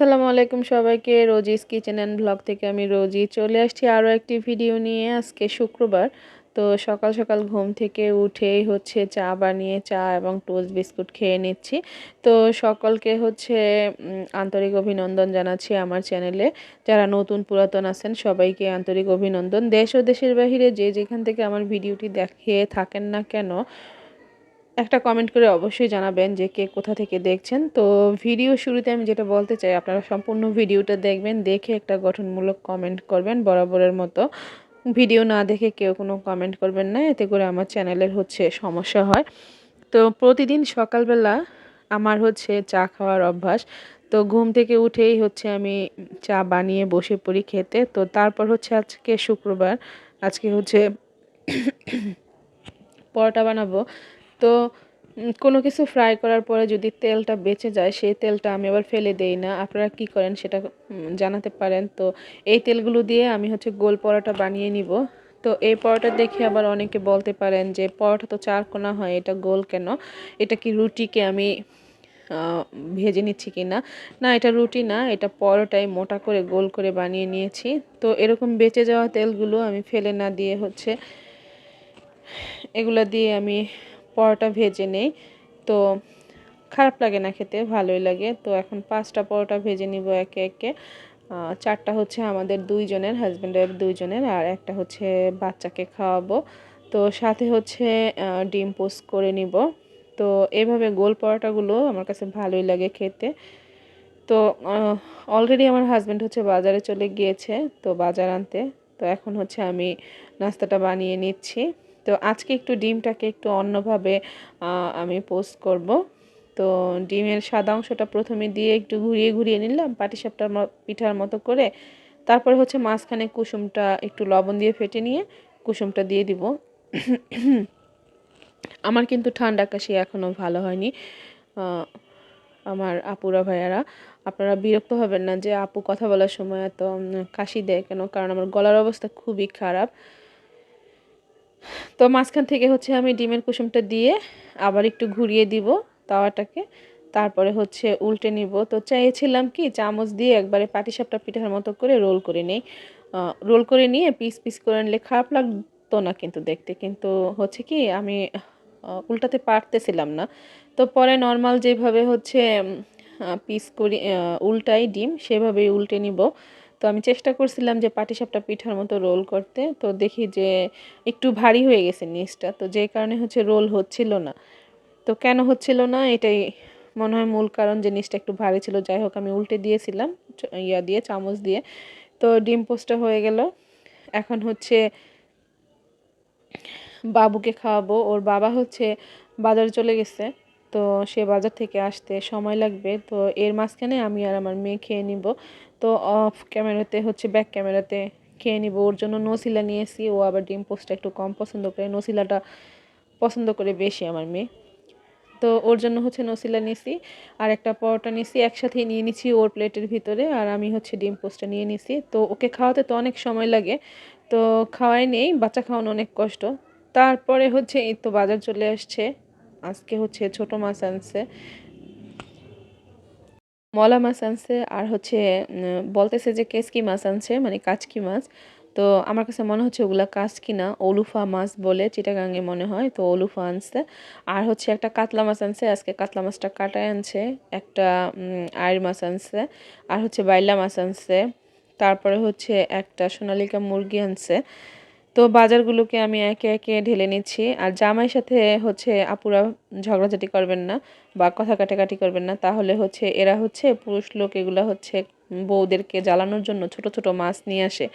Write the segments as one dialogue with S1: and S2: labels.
S1: আসসালামু আলাইকুম সবাইকে। রোজিস কিচেন অ্যান্ড ব্লগ থেকে আমি রোজি চলে আসছি আরও একটি ভিডিও নিয়ে আজকে শুক্রবার। তো সকাল সকাল ঘুম থেকে উঠেই হচ্ছে চা বানিয়ে, চা এবং টোস্ট বিস্কুট খেয়ে নিচ্ছি। তো সকলকে হচ্ছে আন্তরিক অভিনন্দন জানাচ্ছি আমার চ্যানেলে। যারা নতুন পুরাতন আছেন, সবাইকে আন্তরিক অভিনন্দন। দেশ ও দেশের বাহিরে যে যেখান থেকে আমার ভিডিওটি দেখিয়ে থাকেন না কেন একটা কমেন্ট করে অবশ্যই জানাবেন যে কে কোথা থেকে দেখছেন। তো ভিডিও শুরুতে আমি যেটা বলতে চাই, আপনারা সম্পূর্ণ ভিডিওটা দেখবেন, দেখে একটা গঠনমূলক কমেন্ট করবেন বরাবরের মতো। ভিডিও না দেখে কেউ কোনো কমেন্ট করবেন না, এতে করে আমার চ্যানেলের হচ্ছে সমস্যা হয়। তো প্রতিদিন সকালবেলা আমার হচ্ছে চা খাওয়ার অভ্যাস। তো ঘুম থেকে উঠেই হচ্ছে আমি চা বানিয়ে বসে পড়ি খেতে। তো তারপর হচ্ছে আজকে শুক্রবার, আজকে হচ্ছে পরোটা বানাবো। তো কোনো কিছু ফ্রাই করার পরে যদি তেলটা বেঁচে যায়, সেই তেলটা আমি আবার ফেলে দেই না। আপনারা কি করেন সেটা জানাতে পারেন। তো, এই তেলগুলো দিয়ে আমি হচ্ছে গোল পরোটা বানিয়ে নিব। তো, এই পরোটা দেখে আবার অনেকে বলতে পারেন যে, পরোটা তো চার কোনা হয়, এটা গোল কেন? এটা কি রুটিকে আমি ভেজে নিচ্ছি কি না? না, এটা রুটি না, এটা পরোটাই মোটা করে গোল করে বানিয়ে নিয়েছি। তো, এরকম বেঁচে যাওয়া তেলগুলো আমি ফেলে না দিয়ে হচ্ছে, এগুলো দিয়ে আমি পরোটা ভেজে নেই। তো খারাপ লাগে না খেতে, ভালোই লাগে। তো এখন পাঁচটা পরোটা ভেজে নিব একে একে। চারটা হচ্ছে আমাদের দুইজনের হাজব্যান্ডের দুইজনের, আর একটা হচ্ছে বাচ্চাকে খাওয়াবো। তো সাথে হচ্ছে ডিম পোস্ট করে নিব। তো এভাবে গোল পরোটাগুলো আমার কাছে ভালোই লাগে খেতে। তো অলরেডি আমার হাজব্যান্ড হচ্ছে বাজারে চলে গিয়েছে, তো বাজার আনতে। তো এখন হচ্ছে আমি নাস্তাটা বানিয়ে নিচ্ছি। তো আজকে একটু ডিমটাকে একটু অন্যভাবে আমি পোস্ট করব। তো ডিমের সাদা অংশটা প্রথমে দিয়ে একটু ঘুরিয়ে ঘুরিয়ে নিলাম পাটিসাপটার পিঠার মতো করে। তারপরে হচ্ছে মাঝখানে কুসুমটা একটু লবণ দিয়ে ফেটে নিয়ে কুসুমটা দিয়ে দিব। আমার কিন্তু ঠান্ডা কাশি এখনও ভালো হয়নি আমার আপুরা ভাইয়ারা। আপনারা বিরক্ত হবেন না যে আপু কথা বলার সময় এত কাশি দেয় কেন? কারণ আমার গলার অবস্থা খুবই খারাপ। তো মাঝখান থেকে হচ্ছে আমি ডিমের কুসুমটা দিয়ে আবার একটু ঘুরিয়ে দিব তাওয়াটাকে। তারপরে হচ্ছে উল্টে নিব। তো চাইছিলাম কি চামচ দিয়ে একবারে পাটিসাপটা পিঠার মতো করে রোল করে নেই। রোল করে নিয়ে পিস পিস করে নিলে খারাপ লাগতো না কিন্তু দেখতে। কিন্তু হচ্ছে কি আমি উল্টাতে পারতেছিলাম না। তো পরে নর্মাল যেভাবে হচ্ছে পিস করি উল্টাই ডিম সেভাবেই উল্টে নিব। তো আমি চেষ্টা করছিলাম যে পাটিসাপটা পিঠার মতো রোল করতে। তো দেখি যে একটু ভারী হয়ে গেছে নিচটা, তো যে কারণে হচ্ছে রোল হচ্ছিল না। তো কেন হচ্ছিল না? এটাই মনে হয় মূল কারণ যে নিচটা একটু ভারী ছিল। যাই হোক, আমি উল্টে দিয়েছিলাম ইয়া দিয়ে, চামচ দিয়ে। তো ডিম পোস্টটা হয়ে গেল। এখন হচ্ছে বাবুকে খাওয়াবো। ওর বাবা হচ্ছে বাজারে চলে গেছে, তো সে বাজার থেকে আসতে সময় লাগবে। তো এর মাঝখানে আমি আর আমার মেয়ে খেয়ে নিব। তো অফ ক্যামেরাতে হচ্ছে ব্যাক ক্যামেরাতে খেয়ে নিব। ওর জন্য নসিলা নিয়েছি ও আবার ডিম পোস্টটা একটু কম পছন্দ করে। নসিলাটা পছন্দ করে বেশি আমার মেয়ে। তো ওর জন্য হচ্ছে নসিলা নিয়েছি। আর একটা পরোটা নিয়েছি। একসাথেই নিয়ে নিছি ওর প্লেটের ভিতরে। আর আমি হচ্ছে ডিম পোস্টটা নিয়ে নিছি তো ওকে খাওয়াতে তো অনেক সময় লাগে। তো খাওয়াই নেই। বাচ্চা খাওয়ানো অনেক কষ্ট। তারপরে হচ্ছে এই তো বাজার চলে আসছে। আজকে হচ্ছে ছোট মাছ আনছে। মলা মাছ আনছে আর হচ্ছে বলতেছে যে কেসকি মাছ আনছে মানে কাচকি মাছ। তো আমার কাছে মনে হচ্ছে ওগুলা কাচকি না অলুফা মাছ বলে চিটাগাঙে মনে হয়, তো অলুফা আনছে। আর হচ্ছে একটা কাতলা মাছ আনছে, আজকে কাতলা মাছটা কাটায় আনছে। একটা আয়ের মাছ আনছে, আর হচ্ছে বাইলা মাছ আনছে। তারপরে হচ্ছে একটা সোনালিকা মুরগি আনছে। তো বাজারগুলোকে আমি একে একে ঢেলে নিচ্ছি। আর জামাইয়ের সাথে হচ্ছে আপুরা ঝগড়াঝাটি করবেন না বা কথা কাটাকাটি করবেন না। তাহলে হচ্ছে এরা হচ্ছে পুরুষ লোক, এগুলো হচ্ছে বউদেরকে জ্বালানোর জন্য ছোট ছোট মাছ নিয়ে আসে।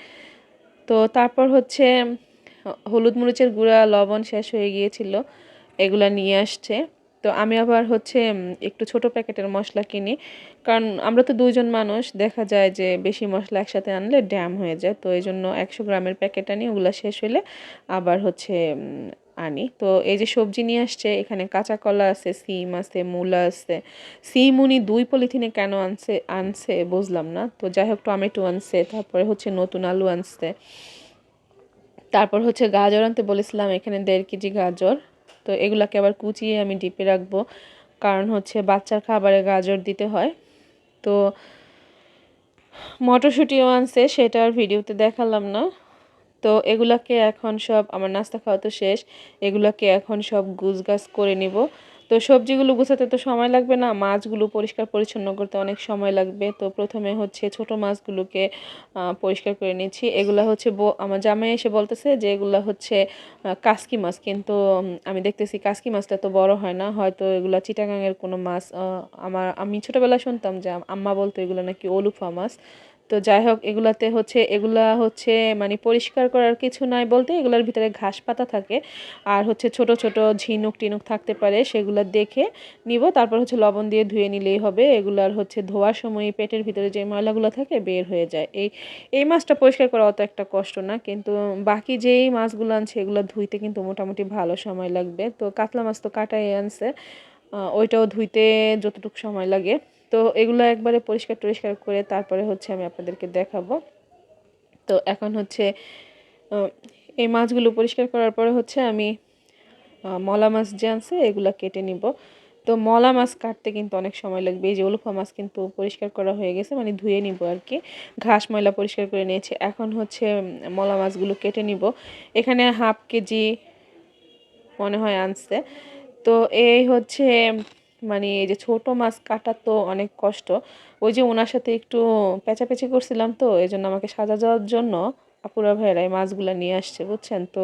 S1: তো তারপর হচ্ছে হলুদ মরিচের গুঁড়া, লবণ শেষ হয়ে গিয়েছিল, এগুলা নিয়ে আসছে। তো আমি আবার হচ্ছে একটু ছোট প্যাকেটের মশলা কিনি। কারণ আমরা তো দুইজন মানুষ, দেখা যায় যে বেশি মশলা একসাথে আনলে ড্যাম হয়ে যায়। তো এই জন্য একশো গ্রামের প্যাকেট আনি, ওগুলো শেষ হলে আবার হচ্ছে আনি। তো এই যে সবজি নিয়ে আসছে, এখানে কাঁচা কলা আছে, সিম আছে, মূলা আছে। সিম উনি দুই পলিথিনে কেন আনছে আনছে বুঝলাম না। তো যাই হোক, টমেটো আনছে, তারপরে হচ্ছে নতুন আলু আনছে। তারপর হচ্ছে গাজর আনতে বলেছিলাম, এখানে দেড় কেজি গাজর। তো এগুলাকে আবার কুচিয়ে আমি ডিপে রাখব। কারণ হচ্ছে বাচ্চার খাবারে গাজর দিতে হয়। তো মটরশুঁটিও আনছে সেটার ভিডিওতে দেখালাম না। তো এগুলাকে এখন সব, আমার নাস্তা খাওয়া তো শেষ, এগুলাকে এখন সব গুছগাছ করে নিব। তো সবজিগুলো গুছাতে তো সময় লাগবে না, মাছগুলো পরিষ্কার পরিচ্ছন্ন করতে অনেক সময় লাগবে। তো প্রথমে হচ্ছে ছোট মাছগুলোকে পরিষ্কার করে নিচ্ছি। এগুলা হচ্ছে আমার জামাই এসে বলতেছে যে এগুলা হচ্ছে কাসকি মাছ। কিন্তু আমি দেখতেছি কাসকি মাছটা তো বড় হয় না, হয়তো এগুলা চিটাগাঙের কোনো মাছ আমার, আমি ছোটোবেলায় শুনতাম যে আম্মা বলতো এগুলো নাকি অলুফা মাছ। তো যাই হোক, এগুলাতে হচ্ছে, এগুলা হচ্ছে মানে পরিষ্কার করার কিছু নাই বলতে, এগুলোর ভিতরে ঘাস পাতা থাকে। আর হচ্ছে ছোট ছোট ঝিনুক টিনুক থাকতে পারে, সেগুলো দেখে নিব। তারপর হচ্ছে লবণ দিয়ে ধুয়ে নিলেই হবে। এগুলার হচ্ছে ধোয়ার সময় পেটের ভিতরে যে ময়লাগুলো থাকে বের হয়ে যায়। এই এই মাছটা পরিষ্কার করা অত একটা কষ্ট না, কিন্তু বাকি যেই মাছগুলো আনছে, এগুলো ধুইতে কিন্তু মোটামুটি ভালো সময় লাগবে। তো কাতলা মাছ তো কাটাই আনছে ওইটাও ধুইতে যতটুকু সময় লাগে। তো এগুলো একবারে পরিষ্কার টরিষ্কার করে তারপরে হচ্ছে আমি আপনাদেরকে দেখাবো। তো এখন হচ্ছে এই মাছগুলো পরিষ্কার করার পরে হচ্ছে আমি মলা মাছ যে আনছে এগুলো কেটে নিব। তো মলা মাছ কাটতে কিন্তু অনেক সময় লাগবে। এই যে উলুফা মাছ কিন্তু পরিষ্কার করা হয়ে গেছে মানে ধুয়ে নিব আর কি। ঘাস, ময়লা পরিষ্কার করে নিয়েছে। এখন হচ্ছে মলা মাছগুলো কেটে নিব। এখানে হাফ কেজি মনে হয় আনছে। তো এই হচ্ছে মানে এই যে ছোট মাছ কাটা তো অনেক কষ্ট। ওই যে ওনার সাথে একটু পেঁচাপেচি করছিলাম তো এই জন্য আমাকে সাজা যাওয়ার জন্য আপুরা ভাইয়েরা এই মাছগুলো নিয়ে আসছে, বুঝছেন? তো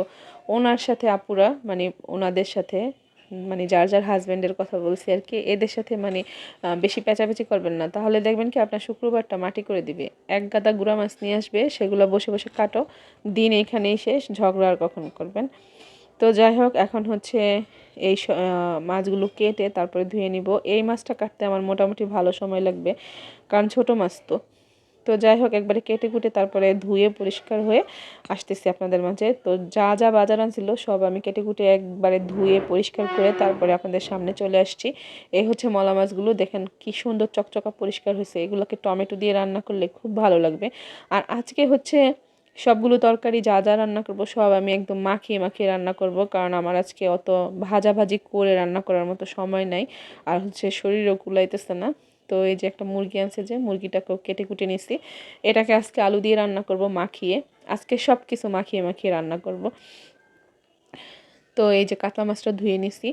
S1: ওনার সাথে আপুরা মানে ওনাদের সাথে মানে যার যার হাজব্যান্ডের কথা বলছি আর কি, এদের সাথে মানে বেশি পেঁচাপেচি করবেন না। তাহলে দেখবেন কি আপনার শুক্রবারটা মাটি করে দিবে। এক গাদা গুঁড়া মাছ নিয়ে আসবে, সেগুলো বসে বসে কাটো, দিন এখানেই শেষ, ঝগড়া আর কখন করবেন। তো যাই হোক, এখন হচ্ছে এই মাছগুলো কেটে তারপরে ধুয়ে নিব। এই মাছটা কাটতে আমার মোটামুটি ভালো সময় লাগবে, কারণ ছোট মাছ তো। তো যাই হোক, একবারে কেটে কুটে তারপরে ধুয়ে পরিষ্কার হয়ে আসতেছি আপনাদের মাঝে। তো যা যা বাজার আনছিল সব আমি কেটে কুটে একবারে ধুয়ে পরিষ্কার করে তারপরে আপনাদের সামনে চলে আসছি। এই হচ্ছে মলা মাছগুলো, দেখেন কি সুন্দর চকচকা পরিষ্কার হয়েছে। এগুলোকে টমেটো দিয়ে রান্না করলে খুব ভালো লাগবে। আর আজকে হচ্ছে সবগুলো তরকারি যা যা রান্না করব সব আমি একদম মাখিয়ে মাখিয়ে রান্না করব, কারণ আমার আজকে অত ভাজাভাজি করে রান্না করার মতো সময় নাই। আর হচ্ছে শরীরও কুলাইতেছে না। তো এই যে একটা মুরগি আনছে যে, মুরগিটাকেও কেটে কুটে নিছি। এটাকে আজকে আলু দিয়ে রান্না করব মাখিয়ে। আজকে সব কিছু মাখিয়ে মাখিয়ে রান্না করব। তো এই যে কাতলা মাছটা ধুয়ে নিছি।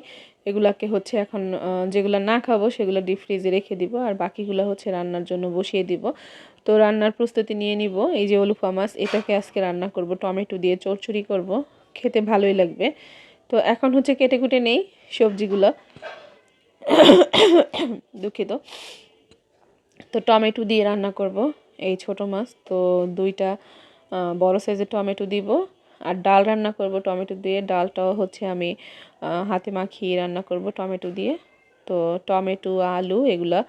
S1: এগুলাকে হচ্ছে এখন যেগুলো না খাব সেগুলো ডিপ ফ্রিজে রেখে দিব। আর বাকিগুলো হচ্ছে রান্নার জন্য বসিয়ে দিব। তো রান্নার প্রস্তুতি নিয়ে নিব। এই যে অলুফা মাছ, এটাকে আজকে রান্না করব। টমেটো দিয়ে চড়চড়ি করব। খেতে ভালোই লাগবে। তো এখন হচ্ছে কেটে কুটে নেই সবজিগুলো। দুঃখিত। তো টমেটো দিয়ে রান্না করব। এই ছোট মাছ, তো দুইটা বড় সাইজের টমেটো দিব। আর ডাল রান্না করব টমেটো দিয়ে। ডালটাও হচ্ছে আমি হাতে মাখিয়ে রান্না করব টমেটো দিয়ে। তো টমেটো, আলু এগুলা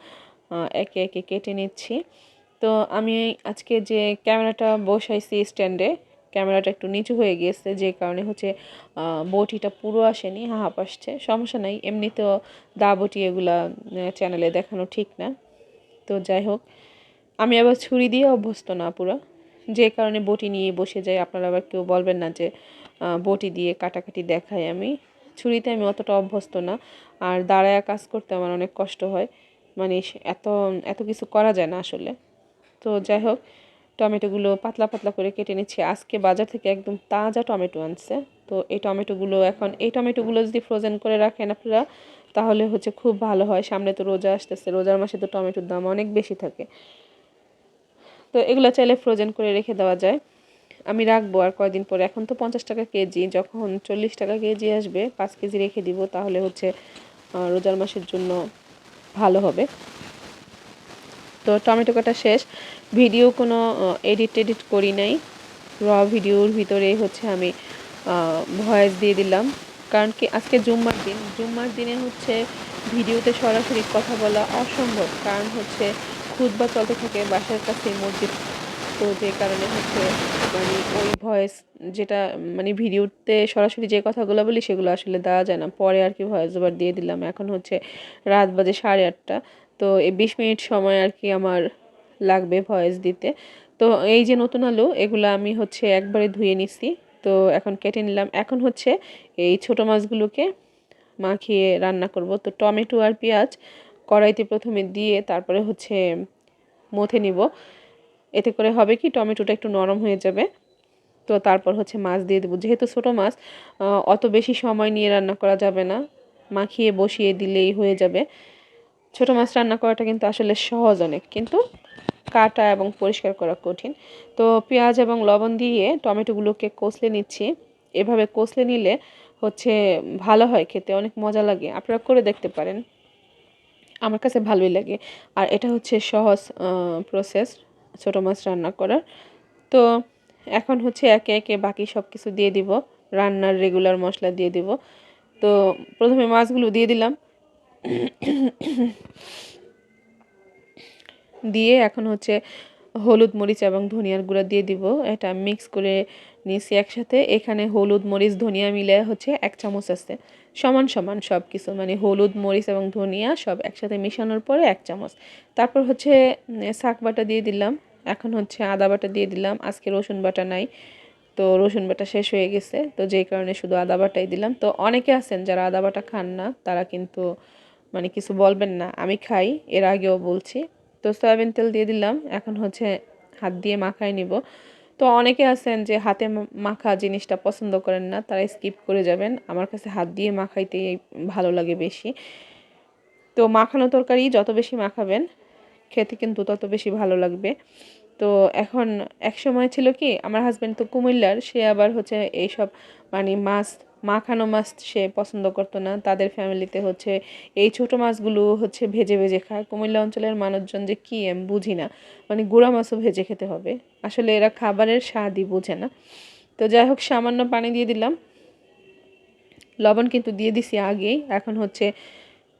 S1: একে একে কেটে নিচ্ছি। তো আমি আজকে যে ক্যামেরাটা বসাইছি স্ট্যান্ডে, ক্যামেরাটা একটু নিচু হয়ে গিয়েছে, যে কারণে হচ্ছে বটিটা পুরো আসেনি, হাফ আসছে, সমস্যা নাই। এমনিতেও দা বটি এগুলা চ্যানেলে দেখানো ঠিক না। তো যাই হোক, আমি আবার ছুরি দিয়ে অভ্যস্ত না পুরো। যে কারণে বটি নিয়ে বসে যাই, আপনারা আবার কেউ বলবেন না যে বটি দিয়ে কাটাকাটি দেখাই আমি। ছুরিতে আমি অতটা অভ্যস্ত না, আর দাঁড়ায় কাজ করতে আমার অনেক কষ্ট হয়। মানে এত এত কিছু করা যায় না আসলে। তো যাই হোক, টমেটোগুলো পাতলা পাতলা করে কেটে নিচ্ছি। আজকে বাজার থেকে একদম তাজা টমেটো আনছে। তো এই টমেটোগুলো এখন, এই টমেটোগুলো যদি ফ্রোজেন করে রাখেন আপনারা, তাহলে হচ্ছে খুব ভালো হয়। সামনে তো রোজা আসতেছে, রোজার মাসে তো টমেটোর দাম অনেক বেশি থাকে। তো এগুলো চাইলে ফ্রোজেন করে রেখে দেওয়া যায়। আমি রাখব আর কয়দিন পরে। এখন তো পঞ্চাশ টাকা কেজি, যখন চল্লিশ টাকা কেজি আসবে, পাঁচ কেজি রেখে দিব, তাহলে হচ্ছে রোজার মাসের জন্য ভালো হবে। তো টমেটো কাটা শেষ। ভিডিও কোনো এডিট টেডিট করি নাই। র ভিডিওর ভিতরে হচ্ছে আমি ভয়েস দিয়ে দিলাম। কারণ কি আজকে জুম্মার দিন। জুম্মার দিনে হচ্ছে ভিডিওতে সরাসরি কথা বলা অসম্ভব। কারণ হচ্ছে খুদবা চলতে থাকে বাসার কাছে মসজিদ। তো যে কারণে হচ্ছে মানে ওই ভয়েস যেটা মানে ভিডিওতে সরাসরি যে কথাগুলো বলি সেগুলো আসলে দেওয়া যায় না। পরে আর কি ভয়েস ওভার দিয়ে দিলাম। এখন হচ্ছে রাত বাজে সাড়ে আটটা। তো এই বিশ মিনিট সময় আর কি আমার লাগবে ভয়েস দিতে। তো এই যে নতুন আলু, এগুলো আমি হচ্ছে একবারে ধুয়ে নিছি। তো এখন কেটে নিলাম। এখন হচ্ছে এই ছোট মাছগুলোকে মাখিয়ে রান্না করব। তো টমেটো আর পেঁয়াজ কড়াইতে প্রথমে দিয়ে তারপরে হচ্ছে মথে নিব। এতে করে হবে কি টমেটোটা একটু নরম হয়ে যাবে। তো তারপর হচ্ছে মাছ দিয়ে দেবো। যেহেতু ছোটো মাছ অত বেশি সময় নিয়ে রান্না করা যাবে না। মাখিয়ে বসিয়ে দিলেই হয়ে যাবে। ছোটো মাছ রান্না করাটা কিন্তু আসলে সহজ অনেক, কিন্তু কাটা এবং পরিষ্কার করা কঠিন। তো পেঁয়াজ এবং লবণ দিয়ে টমেটোগুলোকে কষলে নিচ্ছি। এভাবে কষলে নিলে হচ্ছে ভালো হয় খেতে, অনেক মজা লাগে। আপনারা করে দেখতে পারেন। আমার কাছে ভালোই লাগে। আর এটা হচ্ছে সহজ প্রসেস ছোটো মাছ রান্না করার। তো এখন হচ্ছে একে একে বাকি সব কিছু দিয়ে দিব। রান্নার রেগুলার মশলা দিয়ে দিব। তো প্রথমে মাছগুলো দিয়ে দিলাম। দিয়ে এখন হচ্ছে হলুদ মরিচ এবং ধনিয়ার গুঁড়া দিয়ে দিব। এটা মিক্স করে নিয়েছি একসাথে। এখানে হলুদ মরিচ, ধনিয়া মিলে হচ্ছে এক চামচ আছে। সমান সমান সব কিছু মানে হলুদ মরিচ এবং ধনিয়া সব একসাথে মিশানোর পরে এক চামচ। তারপর হচ্ছে শাক বাটা দিয়ে দিলাম। এখন হচ্ছে আদা বাটা দিয়ে দিলাম। আজকে রসুন বাটা নাই। তো রসুন বাটা শেষ হয়ে গেছে। তো যেই কারণে শুধু আদা বাটাই দিলাম। তো অনেকে আছেন যারা আদা বাটা খান না, তারা কিন্তু মানে কিছু বলবেন না। আমি খাই, এর আগেও বলছি। তো সয়াবিন তেল দিয়ে দিলাম, এখন হচ্ছে হাত দিয়ে মাখাই নিব। তো অনেকে আছেন যে হাতে মাখা জিনিসটা পছন্দ করেন না, তারা স্কিপ করে যাবেন। আমার কাছে হাত দিয়ে মাখাইতেই ভালো লাগে বেশি। তো মাখানো তরকারি যত বেশি মাখাবেন, খেতে কিন্তু তত বেশি ভালো লাগবে। তো এখন এক সময় ছিল কি, আমার হাজব্যান্ড তো কুমিল্লার, সে আবার হচ্ছে এইসব মানে মাছ মাখানো মাছ সে পছন্দ করতো না। তাদের ফ্যামিলিতে হচ্ছে এই ছোট মাছগুলো হচ্ছে ভেজে ভেজে খায়। কুমিল্লা অঞ্চলের মানুষজন যে কী আমি বুঝি না। মানে গুঁড়া মাছও ভেজে খেতে হবে। আসলে এরা খাবারের স্বাদই বোঝে না। তো যাই হোক, সামান্য পানি দিয়ে দিলাম। লবণ কিন্তু দিয়ে দিছি আগেই। এখন হচ্ছে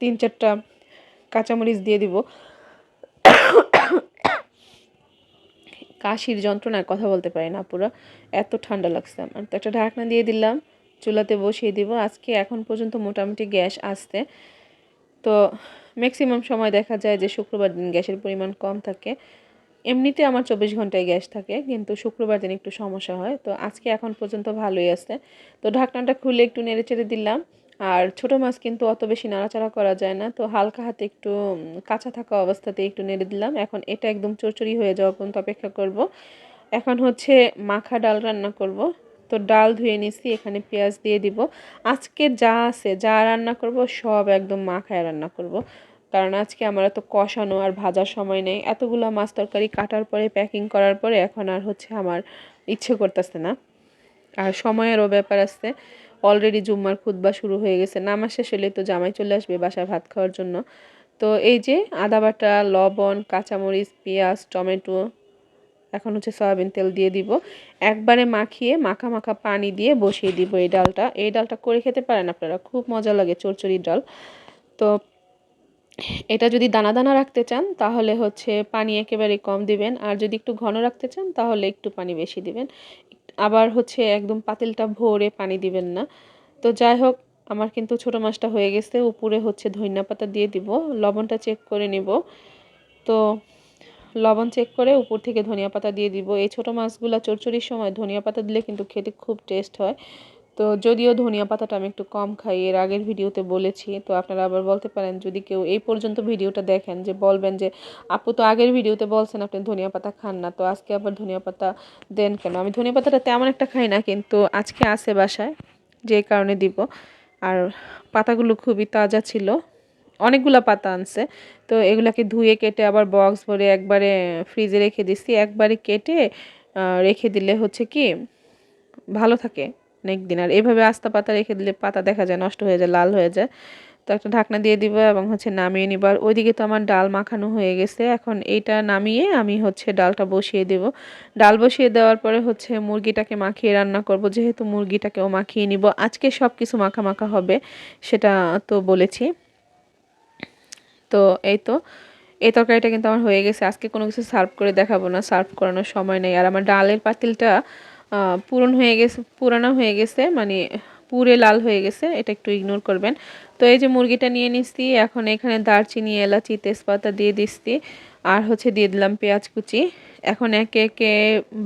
S1: তিন চারটা কাঁচামরিচ দিয়ে দিব। কাশির যন্ত্রণায় কথা বলতে পারি না পুরো। এত ঠান্ডা লাগছে আমার। তো একটা ঢাকনা দিয়ে দিলাম। চুলাতে বসিয়ে দিব। আজকে এখন পর্যন্ত মোটামুটি গ্যাস আসতে তো ম্যাক্সিমাম সময় দেখা যায় যে শুক্রবার দিন গ্যাসের পরিমাণ কম থাকে। এমনিতে আমার চব্বিশ ঘন্টায় গ্যাস থাকে, কিন্তু শুক্রবার দিন একটু সমস্যা হয়। তো আজকে এখন পর্যন্ত ভালোই আছে। তো ঢাকনাটা খুলে একটু নেড়ে চেড়ে দিলাম। আর ছোটো মাছ কিন্তু অত বেশি নাড়াচাড়া করা যায় না। তো হালকা হাতে একটু কাঁচা থাকা অবস্থাতে একটু নেড়ে দিলাম। এখন এটা একদম চড়চড়ি হয়ে যাওয়া পর্যন্ত অপেক্ষা করব। এখন হচ্ছে মাখা ডাল রান্না করব। তো ডাল ধুয়ে নিছি, এখানে পেঁয়াজ দিয়ে দিব। আজকে যা আছে, যা রান্না করব, সব একদম মাখায় রান্না করব। কারণ আজকে আমার এত কষানো আর ভাজার সময় নেই। এতগুলো মাছ তরকারি কাটার পরে প্যাকিং করার পরে এখন আর হচ্ছে আমার ইচ্ছে করতেছে না। আর সময়েরও ব্যাপার আছে। অলরেডি জুম্মার খুতবা শুরু হয়ে গেছে। নামাজ শেষ হলে তো জামাই চলে আসবে বাসায় ভাত খাওয়ার জন্য। তো এই যে আদা বাটা, লবণ, কাঁচামরিচ, পেঁয়াজ, টমেটো এখন হচ্ছে সয়াবিন তেল দিয়ে দিব। একবারে মাখিয়ে মাখা মাখা পানি দিয়ে বসিয়ে দিব এই ডালটা। এই ডালটা করে খেতে পারেন আপনারা, খুব মজা লাগে চচ্চড়ির ডাল। তো এটা যদি দানা দানা রাখতে চান, তাহলে হচ্ছে পানি একেবারে কম দিবেন। আর যদি একটু ঘন রাখতে চান, তাহলে একটু পানি বেশি দিবেন। আবার হচ্ছে একদম পাতিলটা ভরে পানি দিবেন না। তো যাই হোক, আমার কিন্তু ছোটো মাছটা হয়ে গেছে। উপরে হচ্ছে ধনিয়া পাতা দিয়ে দিব। লবণটা চেক করে নিব। তো লবণ চেক করে উপর থেকে ধনিয়া পাতা দিয়ে দিব। এই ছোটো মাছগুলো চচ্চড়ির সময় ধনিয়া পাতা দিলে কিন্তু খেতে খুব টেস্ট হয়। তো যদিও ধনিয়া পাতাটা আমি একটু কম খাই, এর আগের ভিডিওতে বলেছি, তো আপনারা আবার বলতে পারেন যদি কেউ এই পর্যন্ত ভিডিওটা দেখেন যে বলবেন যে, আপু তো আগের ভিডিওতে বলছেন আপনি ধনিয়া পাতা খান না, তো আজকে আবার ধনিয়া পাতা দেন কেন? আমি ধনিয়া পাতাটা তেমন একটা খাই না, কিন্তু আজকে আছে বাসায়, যে কারণে দিব। আর পাতাগুলো খুবই তাজা ছিল। অনেকগুলা পাতা আনছে। তো এগুলাকে ধুয়ে কেটে আবার বক্স ভরে একবারে ফ্রিজে রেখে দিছি। একবারে কেটে রেখে দিলে হচ্ছে কি, ভালো থাকে অনেক দিন আর এভাবে আস্তা পাতা রেখে দিলে পাতা দেখা যায় নষ্ট হয়ে যায়, লাল হয়ে যায়। তো একটা ঢাকনা দিয়ে দিব এবং হচ্ছে নামিয়ে নিব। আর ওইদিকে তো আমার ডাল মাখানো হয়ে গেছে। এখন এইটা নামিয়ে আমি হচ্ছে ডালটা বসিয়ে দেব। ডাল বসিয়ে দেওয়ার পরে হচ্ছে মুরগিটাকে মাখিয়ে রান্না করব। যেহেতু মুরগিটাকেও মাখিয়ে নিব। আজকে সব কিছু মাখা মাখা হবে, সেটা তো বলেছি। তো এই তো। এই তরকারিটা কিন্তু আমার হয়ে গেছে। আজকে কোনো কিছু সার্ভ করে দেখাবো না। সার্ভ করানোর সময় নেই। আর আমার ডালের পাতিলটা পূরণ হয়ে গেছে, পুরানো হয়ে গেছে মানে পুরে লাল হয়ে গেছে। এটা একটু ইগনোর করবেন। তো এই যে মুরগিটা নিয়ে নিচ্ছি, এখন এখানে দারচিনি, এলাচি, তেজপাতা দিয়ে দিচ্ছি। আর হচ্ছে দিয়ে দিলাম পেঁয়াজ কুচি। এখন একে একে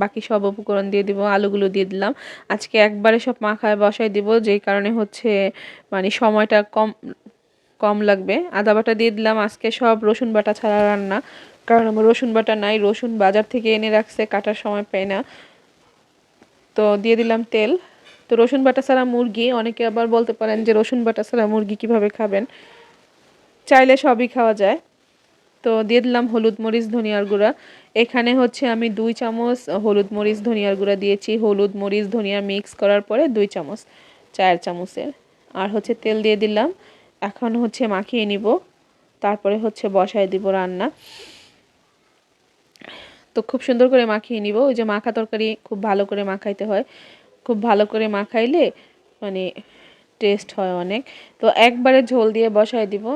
S1: বাকি সব উপকরণ দিয়ে দিব, আলুগুলো দিয়ে দিলাম। আজকে একবারে সব মাখায় বসাই দিব যেই কারণে হচ্ছে মানে সময়টা কম কম লাগবে। আদা বাটা দিয়ে দিলাম। আজকে সব রসুন বাটা ছাড়া রান্না। কারণ আমার রসুন বাটা নাই। রসুন বাজার থেকে এনে রাখছে, কাটার সময় পাই না। তো দিয়ে দিলাম তেল। তো রসুন বাটা ছাড়া মুরগি, অনেকে আবার বলতে পারেন যে রসুন বাটা ছাড়া মুরগি কীভাবে খাবেন? চাইলে সবই খাওয়া যায়। তো দিয়ে দিলাম হলুদ মরিচ, ধনিয়ার গুঁড়া। এখানে হচ্ছে আমি দুই চামচ হলুদ মরিচ, ধনিয়ার গুঁড়া দিয়েছি। হলুদ মরিচ, ধনিয়া মিক্স করার পরে দুই চামচ চার চামচের। আর হচ্ছে তেল দিয়ে দিলাম। এখন হচ্ছে মাখিয়ে নিব, তারপরে হচ্ছে বসায় দিব রান্না। তো খুব সুন্দর করে মাখিয়ে নিব, ওই যে মাখা তরকারি খুব ভালো করে মাখাইতে হয়। খুব ভালো করে মাখাইলে মানে টেস্ট হয় অনেক। তো একবারে ঝোল দিয়ে বসায় দিব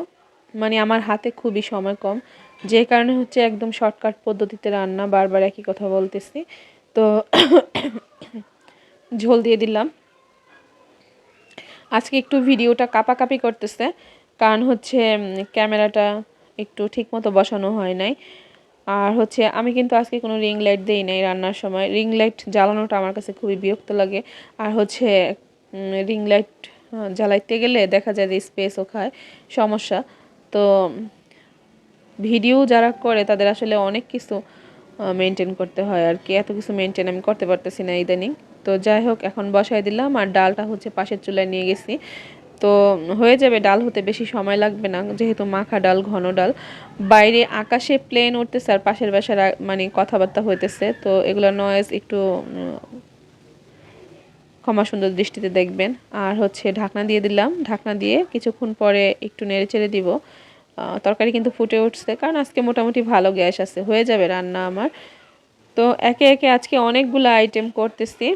S1: মানে আমার হাতে খুবই সময় কম। যে কারণে হচ্ছে একদম শর্টকাট পদ্ধতিতে রান্না বারবার একই কথা বলতেছি। তো ঝোল দিয়ে দিলাম। আজকে একটু ভিডিওটা কাপাকাপি করতেছে। কারণ হচ্ছে ক্যামেরাটা একটু ঠিকমতো বসানো হয় নাই। আর হচ্ছে, আমি কিন্তু আজকে কোনো রিং লাইট দিই নাই রান্নার সময়। রিং লাইট জ্বালানোটা আমার কাছে খুবই বিরক্ত লাগে। আর হচ্ছে রিং লাইট জ্বালাইতে গেলে দেখা যায় যে স্পেসও খায়, সমস্যা। তো, ভিডিও যারা করে, তাদের আসলে অনেক কিছু মেনটেন করতে হয় আর কি। এত কিছু মেনটেন আমি করতে পারতেছি না ইদানিং। তো যাই হোক, এখন বসাই দিলাম আর ডালটা হচ্ছে পাশের চুলায় নিয়ে গেছি। তো হয়ে যাবে ডাল হতে বেশি সময় লাগবে না, যেহেতু মাখা ডাল, ঘন ডাল। বাইরে আকাশে প্লেন উঠতেছে আর পাশের বাসার মানে কথাবার্তা হইতেছে। তো এগুলো নয়েজ একটু ক্ষমা সুন্দর দৃষ্টিতে দেখবেন। আর হচ্ছে ঢাকনা দিয়ে দিলাম। ঢাকনা দিয়ে কিছুক্ষণ পরে একটু নেড়ে চেড়ে দিব। তরকারি কিন্তু ফুটে উঠছে, কারণ আজকে মোটামুটি ভালো গ্যাস আছে। হয়ে যাবে রান্না আমার। তো একে একে আজকে অনেকগুলো আইটেম করতেছি।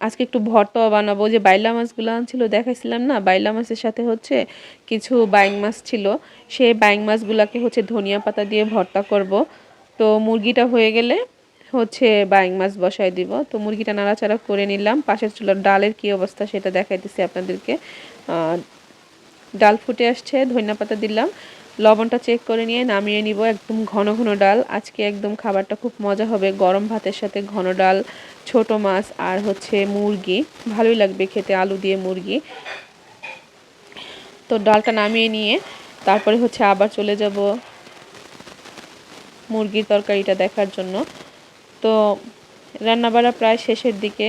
S1: আজকে একটু ভর্তাও বানাবো। যে বাইলা মাছগুলো আনছিল, দেখাইছিলাম না? বাইলা মাছের সাথে হচ্ছে কিছু বাইং মাছ ছিল। সেই বাইং মাছগুলোকে হচ্ছে ধনিয়া পাতা দিয়ে ভর্তা করব। তো মুরগিটা হয়ে গেলে হচ্ছে বাইং মাছ বসাই দিব। তো মুরগিটা নাড়াচাড়া করে নিলাম। পাশের চুলার ডালের কি অবস্থা সেটা দেখাইতেছি আপনাদেরকে। ডাল ফুটে আসছে, ধনিয়া পাতা দিলাম। লবণটা চেক করে নিয়ে নামিয়ে নিব। একদম ঘন ঘন ডাল। আজকে একদম খাবারটা খুব মজা হবে। গরম ভাতের সাথে ঘন ডাল। ছোট মাছ আর হচ্ছে মুরগি। ভালোই লাগবে খেতে, আলু দিয়ে মুরগি। তো ডালটা নামিয়ে নিয়ে তারপরে হচ্ছে আবার চলে যাব মুরগির তরকারিটা দেখার জন্য। তো রান্নাবাড়া প্রায় শেষের দিকে।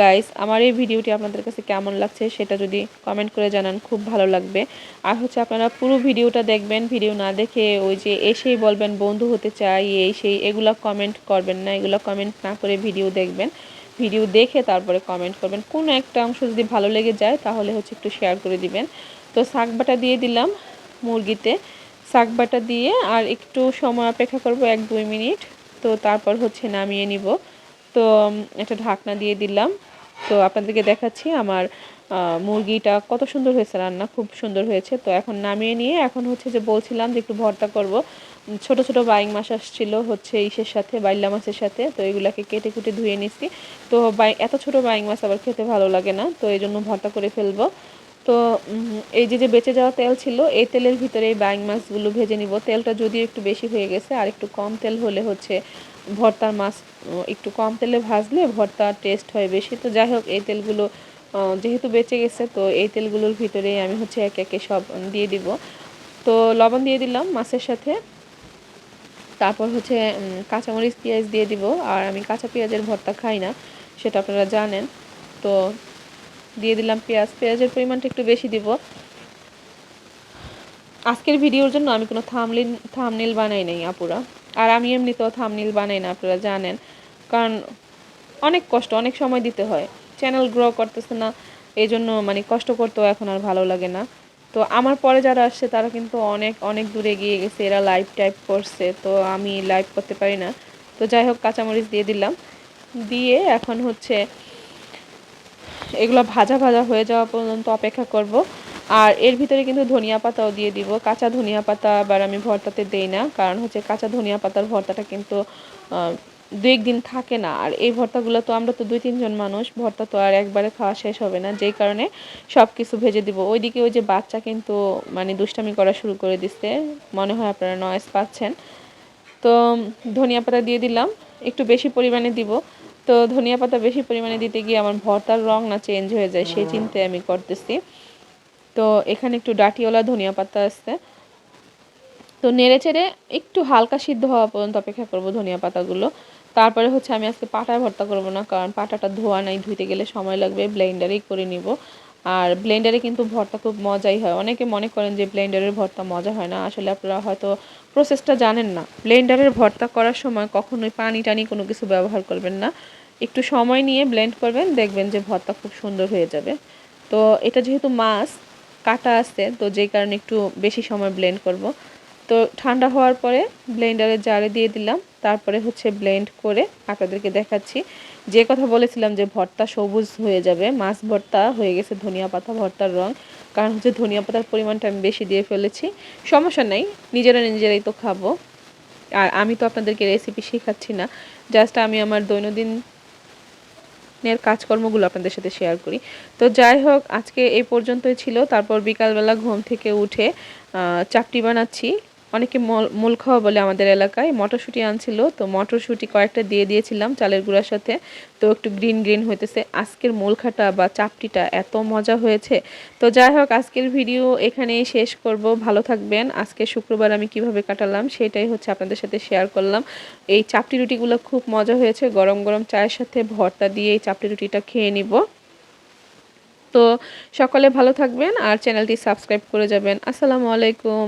S1: গাইস আমার এই ভিডিওটি আপনাদের কাছে কেমন লাগছে সেটা যদি কমেন্ট করে জানান, খুব ভালো লাগবে। আর হচ্ছে আপনারা পুরো ভিডিওটা দেখবেন, ভিডিও না দেখে ওই যে এসেই বলবেন, বন্ধু হতে চাই এই সেই, এগুলো কমেন্ট করবেন না, এগুলো কমেন্ট না করে ভিডিও দেখবেন। ভিডিও দেখে তারপরে কমেন্ট করবেন। কোনো একটা অংশ যদি ভালো লেগে যায়, তাহলে হচ্ছে একটু শেয়ার করে দিবেন। তো শাক বাটা দিয়ে দিলাম মুরগিতে। শাক বাটা দিয়ে আর একটু সময় অপেক্ষা করব এক দুই মিনিট। তো তারপর হচ্ছে নামিয়ে নিব। তো একটা ঢাকনা দিয়ে দিলাম। তো আপনাদেরকে দেখাচ্ছি আমার মুরগিটা কত সুন্দর হয়েছে রান্না, খুব সুন্দর হয়েছে। তো এখন নামিয়ে নিয়ে, এখন হচ্ছে যে বলছিলাম যে একটু ভর্তা করব। ছোট ছোট বাইং মাছ আসছিল হচ্ছে ইসের সাথে, বাইল্লা মাছের সাথে। তো এগুলাকে কেটে কুটে ধুয়ে নিচ্ছি তো এত ছোট বাইং মাছ আবার খেতে ভালো লাগে না। তো এই জন্য ভর্তা করে ফেলব। তো এই যে যে বেঁচে যাওয়া তেল ছিল, এই তেলের ভিতরে এই বাইং মাছগুলো ভেজে নিব। তেলটা যদিও একটু বেশি হয়ে গেছে, আর একটু কম তেল হলে হচ্ছে ভর্তার মাছ একটু কম তেলে ভাজলে ভর্তার টেস্ট হয় বেশি। তো যাই হোক, এই তেলগুলো যেহেতু বেঁচে গেছে, তো এই তেলগুলোর ভিতরে আমি হচ্ছে একে একে সব দিয়ে দিব। তো লবণ দিয়ে দিলাম মাছের সাথে। তারপর হচ্ছে কাঁচামরিচ, পেঁয়াজ দিয়ে দিব। আর আমি কাঁচা পেঁয়াজের ভর্তা খাই না, সেটা আপনারা জানেন। তো দিয়ে দিলাম পেঁয়াজ। পেঁয়াজের পরিমাণটা একটু বেশি দিব। আজকের ভিডিওর জন্য আমি কোনো থামলিন থামনিল বানাই নাই আপুরা। আর আমি এমনিতেও থামনিল বানাই না, আপনারা জানেন। কারণ অনেক কষ্ট, অনেক সময় দিতে হয়। চ্যানেল গ্রো করতেছে না এই জন্য মানে কষ্ট করতেও এখন আর ভালো লাগে না। তো আমার পরে যারা আসছে, তারা কিন্তু অনেক অনেক দূরে গিয়ে গেছে, এরা লাইভ টাইপ করছে, তো আমি লাইভ করতে পারি না। তো যাই হোক, কাঁচামরিচ দিয়ে দিলাম। দিয়ে এখন হচ্ছে এগুলো ভাজা ভাজা হয়ে যাওয়া পর্যন্ত অপেক্ষা করব। আর এর ভিতরে কিন্তু ধনিয়া পাতাও দিয়ে দিব। কাঁচা ধনিয়া পাতা আবার আমি ভর্তাতে দেই না, কারণ হচ্ছে কাঁচা ধনিয়া পাতার ভর্তাটা কিন্তু দু একদিন থাকে না। আর এই ভর্তাগুলো তো আমরা তো দুই তিনজন মানুষ, ভর্তা তো আর একবারে খাওয়া শেষ হবে না। যেই কারণে সব কিছু ভেজে দিব। ওইদিকে ওই যে বাচ্চা কিন্তু মানে দুষ্টামি করা শুরু করে দিচ্ছে মনে হয় আপনারা নয়েস পাচ্ছেন। তো ধনিয়া পাতা দিয়ে দিলাম। একটু বেশি পরিমাণে দিব। তো ধনিয়া পাতা বেশি পরিমাণে দিতে গিয়ে আমার ভর্তার রং না চেঞ্জ হয়ে যায়, সেই চিন্তায় আমি করতেছি। তো এখানে একটু ডাটিওয়ালা ধনিয়া পাতা আছে। তো নেড়ে চেড়ে একটু হালকা সিদ্ধ হওয়া পর্যন্ত অপেক্ষা করব ধনিয়া পাতাগুলো। তারপরে হচ্ছে আমি আজকে পাটায় ভর্তা করব না, কারণ পাটাটা ধোয়া নাই, ধুইতে গেলে সময় লাগবে, ব্লেন্ডারেই করে নিব। আর ব্লেন্ডারে কিন্তু ভর্তা খুব মজাই হয়। অনেকে মনে করেন যে ব্লেন্ডারের ভর্তা মজা হয় না। আসলে আপনারা হয়তো প্রসেসটা জানেন না। ব্লেন্ডারের ভর্তা করার সময় কখনোই পানি টানি কোনো কিছু ব্যবহার করবেন না। একটু সময় নিয়ে ব্লেন্ড করবেন, দেখবেন যে ভর্তা খুব সুন্দর হয়ে যাবে। তো এটা যেহেতু মাছ কাটা আছে, তো যেই কারণে একটু বেশি সময় ব্লেন্ড করব। তো ঠান্ডা হওয়ার পরে ব্লেন্ডারে জারে দিয়ে দিলাম, তারপরে হচ্ছে ব্লেন্ড করে আপনাদেরকে দেখাচ্ছি। যে কথা বলেছিলাম যে ভর্তা সবুজ হয়ে যাবে, মাছ ভর্তা হয়ে গেছে, ধনিয়া পাতা ভর্তার রং। কারণ হচ্ছে ধনিয়া পাতার পরিমাণটা আমি বেশি দিয়ে ফেলেছি। সমস্যা নেই, নিজেরা নিজেরাই তো খাব। আর আমি তো আপনাদেরকে রেসিপি শেখাচ্ছি না জাস্ট আমি আমার দৈনন্দিন এর কাজকর্মগুলো আপনাদের সাথে শেয়ার করি। তো যাই হোক, আজকে এই পর্যন্তই ছিল। তারপর বিকালবেলা ঘুম থেকে উঠে চাপটি বানাচ্ছি। অনেকে মূল খাওয়া বলে আমাদের এলাকায়। মটরশুঁটি আনছিল, তো মটরশুঁটি কয়েকটা দিয়ে দিয়েছিলাম চালের গুঁড়ার সাথে। তো একটু গ্রিন গ্রিন হইতেছে। আজকের মূলখাটা বা চাপটিটা এত মজা হয়েছে। তো যাই হোক, আজকের ভিডিও এখানেই শেষ করব। ভালো থাকবেন। আজকে শুক্রবার আমি কীভাবে কাটালাম সেটাই হচ্ছে আপনাদের সাথে শেয়ার করলাম। এই চাপটি রুটিগুলো খুব মজা হয়েছে। গরম গরম চায়ের সাথে ভর্তা দিয়ে এই চাপটি রুটিটা খেয়ে নিব। তো সকলে ভালো থাকবেন আর চ্যানেলটি সাবস্ক্রাইব করে যাবেন। আসসালামু আলাইকুম।